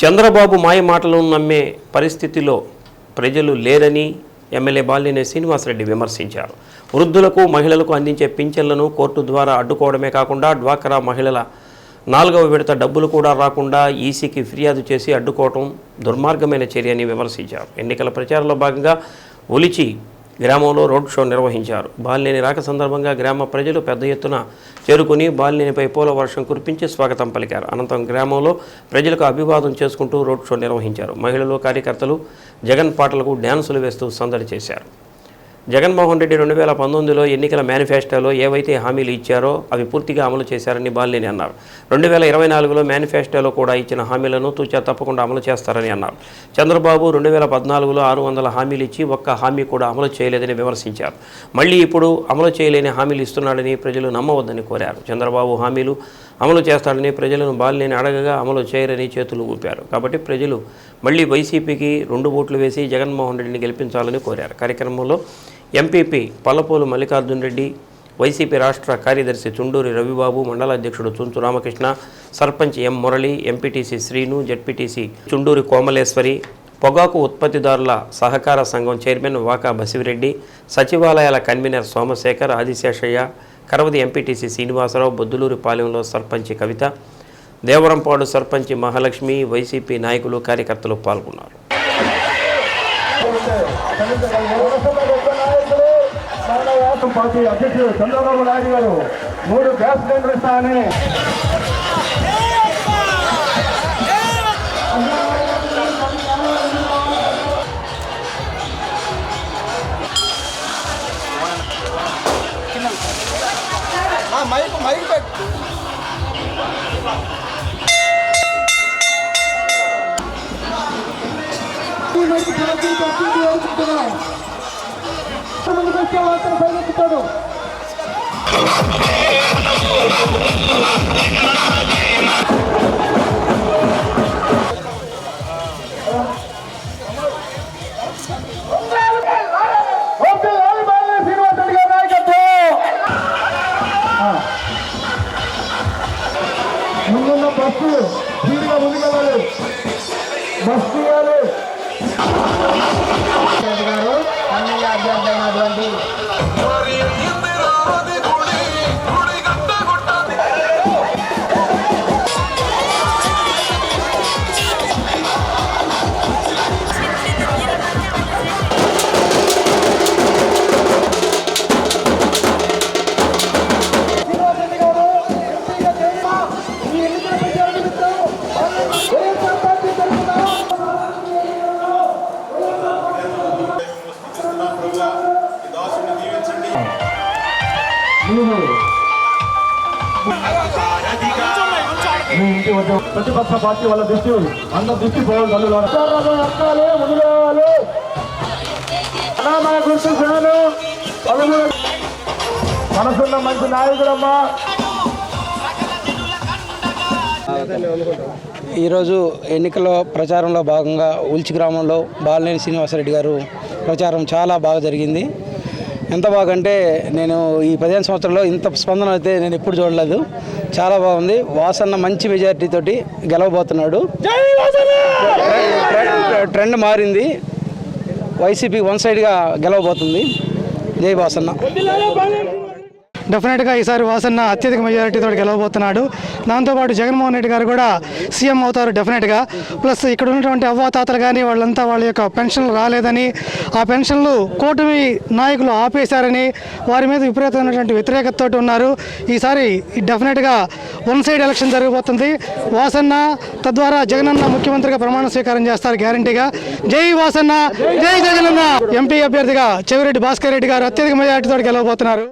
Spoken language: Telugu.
చంద్రబాబు మాయ మాటలను నమ్మే పరిస్థితిలో ప్రజలు లేరని ఎమ్మెల్యే బాలినేని శ్రీనివాసరెడ్డి విమర్శించారు. వృద్ధులకు మహిళలకు అందించే పింఛన్లను కోర్టు ద్వారా అడ్డుకోవడమే కాకుండా డ్వాక్రా మహిళల నాలుగవ విడత డబ్బులు కూడా రాకుండా ఈసీకి ఫిర్యాదు చేసి అడ్డుకోవటం దుర్మార్గమైన చర్యని విమర్శించారు. ఎన్నికల ప్రచారంలో భాగంగా ఒలిచి గ్రామంలో రోడ్ షో నిర్వహించారు. బాలినేని రాక సందర్భంగా గ్రామ ప్రజలు పెద్ద ఎత్తున చేరుకుని బాలినేనిపై పూల వర్షం కురిపించి స్వాగతం పలికారు. అనంతరం గ్రామంలో ప్రజలకు అభివాదం చేసుకుంటూ రోడ్ షో నిర్వహించారు. మహిళలు కార్యకర్తలు జగన్ పాటలకు డ్యాన్సులు వేస్తూ సందడి చేశారు. జగన్మోహన్ రెడ్డి రెండు వేల పంతొమ్మిదిలో ఎన్నికల మేనిఫెస్టోలో ఏవైతే హామీలు ఇచ్చారో అవి పూర్తిగా అమలు చేశారని బాలినేని అన్నారు. రెండు వేల ఇరవై నాలుగులో మేనిఫెస్టోలో కూడా ఇచ్చిన హామీలను తూచా తప్పకుండా అమలు చేస్తారని అన్నారు. చంద్రబాబు రెండు వేల పద్నాలుగులో ఆరు వందల హామీలు ఇచ్చి ఒక్క హామీ కూడా అమలు చేయలేదని విమర్శించారు. మళ్ళీ ఇప్పుడు అమలు చేయలేని హామీలు ఇస్తున్నాడని ప్రజలు నమ్మవద్దని కోరారు. చంద్రబాబు హామీలు అమలు చేస్తాడని ప్రజలను బాలినేని అడగగా అమలు చేయరని చేతులు ఊపారు. కాబట్టి ప్రజలు మళ్ళీ వైసీపీకి రెండు ఓట్లు వేసి జగన్మోహన్ రెడ్డిని గెలిపించాలని కోరారు. కార్యక్రమంలో ఎంపీపీ పల్లపోలు మల్లికార్జున్ రెడ్డి వైసీపీ రాష్ట్ర కార్యదర్శి చుండూరి రవిబాబు మండల అధ్యక్షుడు Chunchu Ramakrishna sarpanch M Murali MPTC Srinu ZPTC Chunduri Komaleswari పొగాకు ఉత్పత్తిదారుల సహకార సంఘం చైర్మన్ వాకా బసివిరెడ్డి సచివాలయాల కన్వీనర్ సోమశేఖర్ ఆదిశేషయ్య కరవది ఎంపీటీసీ శ్రీనివాసరావు బొద్దులూరి పాలెంలో సర్పంచ్ కవిత దేవరంపాడు సర్పంచ్ మహాలక్ష్మి వైసీపీ నాయకులు కార్యకర్తలు పాల్గొన్నారు. పార్టీ అధ్యక్షుడు చంద్రబాబు నాయుడు గారు మూడు గ్యాస్ సిలిండర్ ఇస్తామని మైక్ మైక్ పెట్టు ఓకే, రాజు బాలినేని శ్రీనివాస్ రెడ్డి గారి నాయకత్వం. ఆ. ముందున్న బస్సు స్పీడ్గా ముందుకెళ్ళాలి బస్సు తీయాలి గారు మీ ఇంటి వద్ద ప్రతిపక్ష పార్టీ వాళ్ళ దృష్టి అందరి దృష్టి పోవాలి గల్లులో ఎక్కాలి ముందుకోవాలి అనామయ గుర్తు ఫ్యాను మనసున్న మంచి నాయకుడమ్మా ఈరోజు ఎన్నికల ప్రచారంలో భాగంగా ఉల్చి గ్రామంలో బాలినేని శ్రీనివాసరెడ్డి గారు ప్రచారం చాలా బాగా జరిగింది. ఎంత బాగంటే నేను ఈ పదిహేను సంవత్సరాల్లో ఇంత స్పందన అయితే నేను ఎప్పుడు చూడలేదు. చాలా బాగుంది. వాసన్న మంచి మెజారిటీ తోటి గెలవబోతున్నాడు. ట్రెండ్- ట్రెండ్ మారింది. వైసీపీ వన్ సైడ్గా గెలవబోతుంది. జై వాసన్న. డెఫినెట్గా ఈసారి వాసన్న అత్యధిక మెజారిటీతో గెలవబోతున్నాడు. దాంతోపాటు జగన్మోహన్ రెడ్డి గారు కూడా సీఎం అవుతారు డెఫినెట్గా ప్లస్ ఇక్కడ ఉన్నటువంటి అవ్వాతాతలు కానీ వాళ్ళంతా వాళ్ళ యొక్క పెన్షన్లు రాలేదని ఆ పెన్షన్లు కూటమి నాయకులు ఆపేశారని వారి మీద విపరీతమైనటువంటి వ్యతిరేకతతో ఉన్నారు. ఈసారి డెఫినెట్గా వన్ సైడ్ ఎలక్షన్ జరగబోతుంది. వాసన్న తద్వారా జగనన్న ముఖ్యమంత్రిగా ప్రమాణ స్వీకారం చేస్తారు గ్యారంటీగా జై వాసన్న జై జగనన్న! ఎంపీ అభ్యర్థిగా చెవిరెడ్డి భాస్కర్ రెడ్డి గారు అత్యధిక మెజారిటీతో గెలవబోతున్నారు.